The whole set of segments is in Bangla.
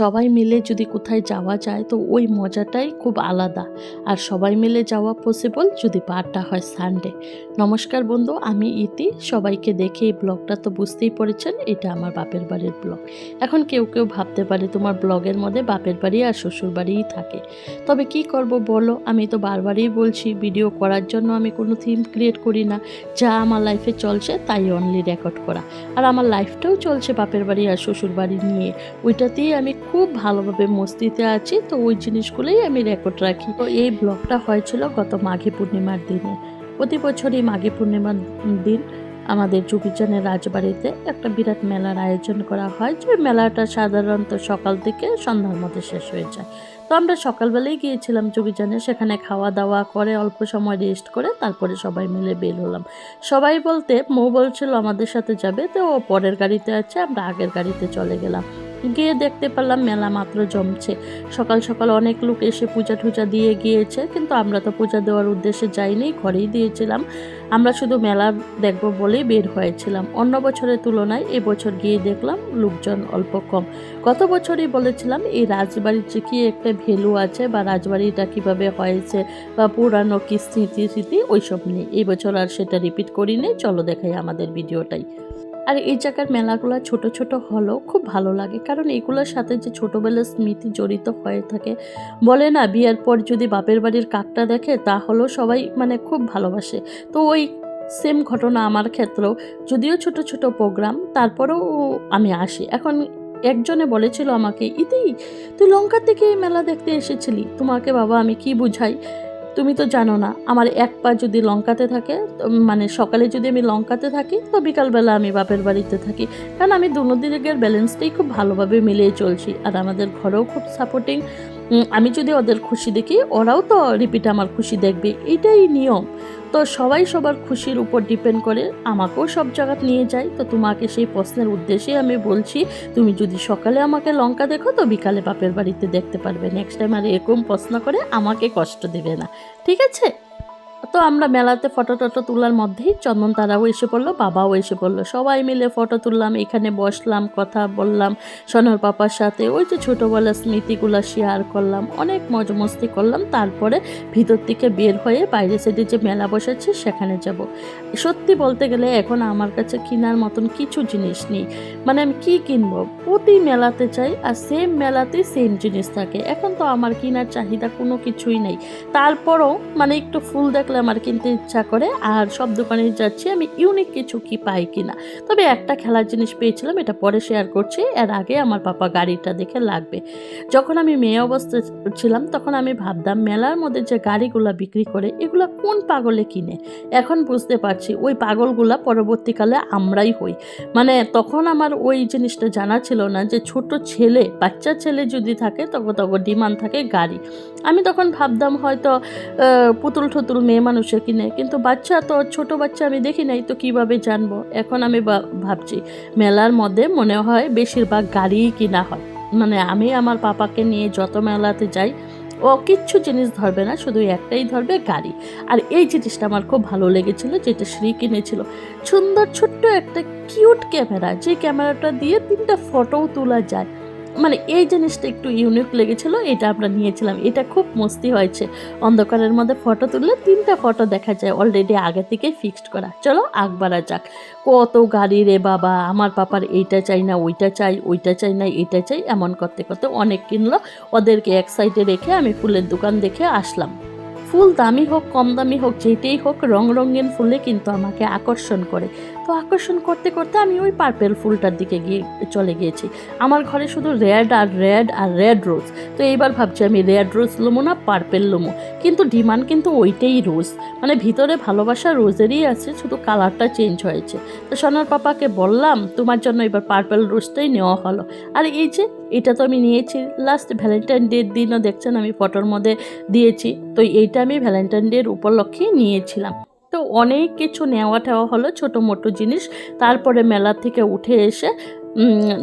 সবাই মিলে যদি কোথায় যাওয়া যায়, তো ওই মজাটাই খুব আলাদা। আর সবাই মিলে যাওয়া পসিবল যদি বারটা হয় সানডে নমস্কার বন্ধু, আমি ইতি। সবাইকে দেখে এই ব্লগটা তো বুঝতেই পড়েছেন এটা আমার বাপের বাড়ির ব্লগ। এখন কেউ কেউ ভাবতে পারে তোমার ব্লগের মধ্যে বাপের বাড়ি আর শ্বশুর বাড়িই থাকে। তবে কি করব বলো? আমি তো বারবারই বলছি ভিডিও করার জন্য আমি কোনো থিম ক্রিয়েট করি না। যা আমার লাইফে চলছে, তাই অনলি রেকর্ড করা। আর আমার লাইফটাও চলছে বাপের বাড়ি আর শ্বশুর বাড়ি নিয়ে। ওইটাতেই আমি খুব ভালোভাবে মস্তিতে আছি, তো ওই জিনিসগুলোই আমি রেকর্ড রাখি। তো এই ব্লগটা হয়েছিল গত মাঘী পূর্ণিমার দিনে। প্রতি বছরই মাঘী পূর্ণিমার দিন আমাদের জুবিজানের রাজবাড়িতে একটা বিরাট মেলার আয়োজন করা হয়, যে মেলাটা সাধারণত সকাল থেকে সন্ধ্যার মধ্যে শেষ হয়ে যায়। তো আমরা সকালবেলায় গিয়েছিলাম জুবিজানে, সেখানে খাওয়া দাওয়া করে অল্প সময় রেস্ট করে তারপরে সবাই মিলে বের হলাম। সবাই বলতে, মৌ বলছিল আমাদের সাথে যাবে, তো ও পরের গাড়িতে আছে, আমরা আগের গাড়িতে চলে গেলাম। গিয়ে দেখতে পারলাম মেলা মাত্র জমছে। সকাল সকাল অনেক লোক এসে পূজা টুজা দিয়ে গিয়েছে, কিন্তু আমরা তো পূজা দেওয়ার উদ্দেশ্যে যাইনি, ঘরেই দিয়েছিলাম। আমরা শুধু মেলা দেখব বলেই বের হয়েছিলাম। অন্য বছরের তুলনায় এবছর গিয়ে দেখলাম লোকজন অল্প কম। গত বছরই বলেছিলাম, এই রাজবাড়ির যে কি একটা ভ্যালু আছে বা রাজবাড়িটা কীভাবে হয়েছে বা পুরানো কি স্মৃতি স্মৃতি ওইসব নিয়ে। এই বছর আর সেটা রিপিট করিনি, চলো দেখাই আমাদের ভিডিওটাই। আর এই জায়গার মেলাগুলো ছোট ছোট হলেও খুব ভালো লাগে। কারণ এগুলোর সাথে যে ছোটোবেলার স্মৃতি জড়িত হয়ে থাকে, বলে না, বিয়ের পর যদি বাপের বাড়ির কাকটা দেখে, তাহলেও সবাই মানে খুব ভালোবাসে। তো ওই সেম ঘটনা আমার ক্ষেত্রেও, যদিও ছোট ছোট প্রোগ্রাম তারপরেও আমি আসি। এখন একজনে বলেছিল আমাকে, ইতি, তুই লঙ্কার এই মেলা দেখতে এসেছিলি, তোমাকে বাবা আমি কি বুঝাই? তুমি তো জানো না, আমার এক পা যদি লঙ্কাতে থাকে মানে সকালে যদি আমি লঙ্কাতে থাকি, তো বিকালবেলা আমি বাপের বাড়িতে থাকি। কারণ আমি দুনো ব্যালেন্সটাই খুব ভালোভাবে মিলিয়ে চলছি, আর আমাদের ঘরেও খুব সাপোর্টিং আমি যদি ওদের খুশি দেখি, ওরাও তো রিপিট আমার খুশি দেখবে, এটাই নিয়ম। তো সবাই সবার খুশির উপর ডিপেন্ড করে, আমাকেও সব জায়গা নিয়ে যায়। তো তোমাকে সেই প্রশ্নের উদ্দেশ্যেই আমি বলছি, তুমি যদি সকালে আমাকে লঙ্কা দেখো, তো বিকালে বাপের বাড়িতে দেখতে পারবে। নেক্সট টাইম আর এরকম প্রশ্ন করে, আমাকে কষ্ট দেবে না। ঠিক আছে? তো আমরা মেলাতে ফটো টটো তোলার মধ্যেই চন্দন তারাও এসে পড়ল, বাবাও এসে পড়ল। সবাই মিলে ফটো তুললাম, এখানে বসলাম, কথা বললাম, সোনার পাপার সাথে ওই যে ছোটোবেলার স্মৃতিগুলো শেয়ার করলাম, অনেক মজা মস্তি করলাম। তারপরে ভিতর থেকে বের হয়ে বাইরে সাইডে যে মেলা বসেছে, সেখানে যাব। সত্যি বলতে গেলে এখন আমার কাছে কেনার মতন কিছু জিনিস নেই। মানে আমি কি কিনবো? প্রতি মেলাতে চাই আর সেম মেলাতে সেম জিনিস থাকে। এখন তো আমার কেনার চাহিদা কোনো কিছুই নেই। তারপরও মানে একটু ফুল দেখলে আমার কিনতে ইচ্ছা করে, আর সব দোকানে যাচ্ছি, আমি ইউনিক কিছু কি পাই কিনা। তবে একটা খেলার জিনিস পেয়েছিলাম, এটা পরে শেয়ার করছি, এর আগে আমার পাপা গাড়িটা দেখে লাগবে। যখন আমি মেয়ে অবস্থায় ছিলাম, তখন আমি ভাবতাম, মেলার মধ্যে যে গাড়িগুলো বিক্রি করে, এগুলো কোন পাগলে কিনে? এখন বুঝতে পারছি, ওই পাগলগুলা পরবর্তীকালে আমরাই হই। মানে তখন আমার ওই জিনিসটা জানা ছিল না যে ছোট ছেলে, বাচ্চা ছেলে যদি থাকে, তখন তখন ডিমান্ড থাকে গাড়ি। আমি তখন ভাবতাম হয়তো পুতুল ঠুতুল মেয়ে মানুষে কিনে কিন্তু বাচ্চা তো, ছোট বাচ্চা আমি দেখি নাই, তো কীভাবে জানব? এখন আমি ভাবছি, মেলার মধ্যে মনে হয় বেশিরভাগ গাড়িই কিনা হয়। মানে আমি আমার পাপাকে নিয়ে যত মেলাতে যাই, ও কিচ্ছু জিনিস ধরবে না, শুধু একটাই ধরবে গাড়ি। আর এই জিনিসটা আমার খুব ভালো লেগেছিল, যেটা শ্রী কিনেছিল। সুন্দর ছোট্ট একটা কিউট ক্যামেরা, যে ক্যামেরাটা দিয়ে তিনটা ফটোও তোলা যায়। মানে এই জিনিসটা একটু ইউনিক লেগেছিল, এটা আমরা নিয়েছিলাম। এটা খুব মস্তি হয়েছে। অন্ধকারের মধ্যে ফটো তুললে তিনটা ফটো দেখা যায় অলরেডি আগে থেকে ফিক্সড করা। চলো আকবারা যাক। কত গাড়ি রে বাবা, আমার পাপার এইটা চাই না, ওইটা চাই ওইটা চাই না এইটা চাই, এমন করতে করতে অনেক কিনলো। ওদেরকে এক সাইডে রেখে আমি ফুলের দোকান দেখে আসলাম। ফুল দামি হোক, কম দামি হোক, যেটাই হোক, রং রঙিন ফুলে কিন্তু আমাকে আকর্ষণ করে। তো আকর্ষণ করতে করতে আমি ওই পার্পেল ফুলটার দিকে গিয়ে চলে গিয়েছি। আমার ঘরে শুধু রেড আর রেড আর রেড রোজ তো এইবার ভাবছি আমি রেড রোজ লোমো না পার্পেল লোমো। কিন্তু ডিমান্ড কিন্তু ওইটাই রোজ মানে ভিতরে ভালোবাসা রোজেরই আছে, শুধু কালারটা চেঞ্জ হয়েছে। তো সোনার পাপাকে বললাম, তোমার জন্য এবার পার্পেল রোজটাই নেওয়া হলো। আর এই যে, এটা তো আমি নিয়েছি। লাস্ট ভ্যালেন্টাইন ডের দিনও দেখছেন আমি ফটোর মধ্যে দিয়েছি। তো এইটা আমি ভ্যালেন্টাইন ডের উপলক্ষে নিয়েছিলাম। তো অনেক কিছু নেওয়া টেওয়া হলো ছোটো মোটো জিনিস। তারপরে মেলা থেকে উঠে এসে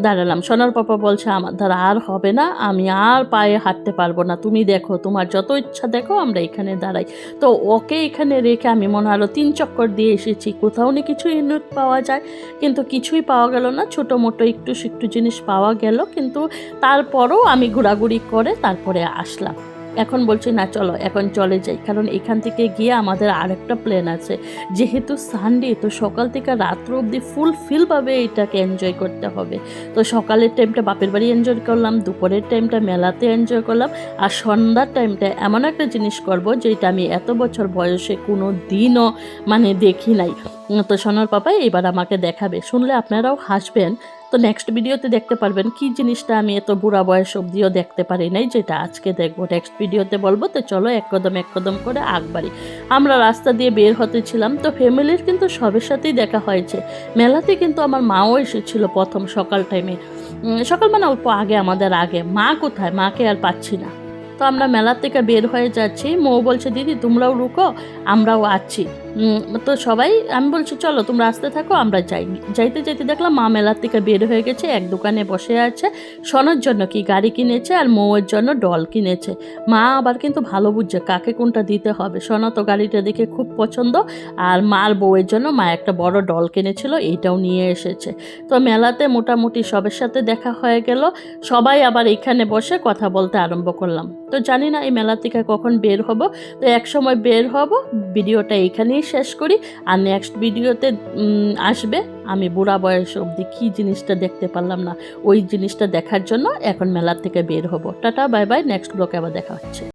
দাঁড়ালাম। সোনার পাপা বলছে, আমার দ্বারা আর হবে না, আমি আর পায়ে হাঁটতে পারব না। তুমি দেখো, তোমার যত ইচ্ছা দেখো, আমরা এখানে দাঁড়াই। তো ওকে এখানে রেখে আমি মনে আরও তিন চক্কর দিয়ে এসেছি। কোথাও না কিছু ইউনিট পাওয়া যায়, কিন্তু কিছুই পাওয়া গেল না। ছোটো মোটো একটু একটু জিনিস পাওয়া গেল, কিন্তু তারপরও আমি ঘোরাঘুরি করে তারপরে আসলাম। এখন বলছি, না, চলো, এখন চলে যাই। কারণ এখান থেকে গিয়ে আমাদের আরেকটা প্ল্যান আছে। যেহেতু সানডে তো সকাল থেকে রাত্র অবধি ফুলফিলভাবে এটাকে এনজয় করতে হবে। তো সকালের টাইমটা বাপের বাড়ি এনজয় করলাম, দুপুরের টাইমটা মেলাতে এনজয় করলাম, আর সন্ধ্যার টাইমটা এমন একটা জিনিস করব, যেটা আমি এত বছর বয়সে কোনো দিনও মানে দেখি নাই। তো সোনার পাপাই এবার আমাকে দেখাবে। শুনলে আপনারাও হাসবেন তো নেক্সট ভিডিওতে দেখতে পারবেন কি জিনিসটা আমি এত বুড়া বয়স অবধিও দেখতে পারি নাই, যেটা আজকে দেখব। নেক্সট ভিডিওতে বলব, তো চলো এক কদম এক কদম করে আগবাড়ি আমরা রাস্তা দিয়ে বের হতেছিলাম তো ফ্যামিলির কিন্তু সবের সাথেই দেখা হয়েছে। মেলাতে কিন্তু আমার মাও এসেছিল প্রথম সকাল টাইমে সকাল মানে অল্প আগে, আমাদের আগে। মা কোথায়? মাকে আর পাচ্ছি না। তো আমরা মেলার থেকে বের হয়ে যাচ্ছি। মৌ বলছে, দিদি, তোমরাও রুকো, আমরাও আছি। তো সবাই, আমি বলছি, চলো, তোমরা আসতে থাকো, আমরা যাই। যাইতে যাইতে দেখলাম মা মেলার থেকে বের হয়ে গেছে, এক দোকানে বসে আছে। সোনার জন্য কি গাড়ি কিনেছে আর মৌয়ের জন্য ডল কিনেছে। মা আবার কিন্তু ভালো বুঝছে কাকে কোনটা দিতে হবে। সোনা তো গাড়িটা দেখে খুব পছন্দ আর মার বউয়ের জন্য মা একটা বড় ডল কিনেছিল, এইটাও নিয়ে এসেছে। তো মেলাতে মোটামুটি সবের সাথে দেখা হয়ে গেল। সবাই আবার এখানে বসে কথা বলতে আরম্ভ করলাম। তো জানি না এই মেলা থেকে কখন বের হব। তো এক সময় বের হব, ভিডিওটা এখানেই শেষ করি। আর নেক্সট ভিডিওতে আসবে। আমি বুড়া বয়স অবধি কী জিনিসটা দেখতে পারলাম না। ওই জিনিসটা দেখার জন্য এখন মেলার থেকে বের হব। Tata, bye bye. নেক্সট ব্লকে আবার দেখা হচ্ছে।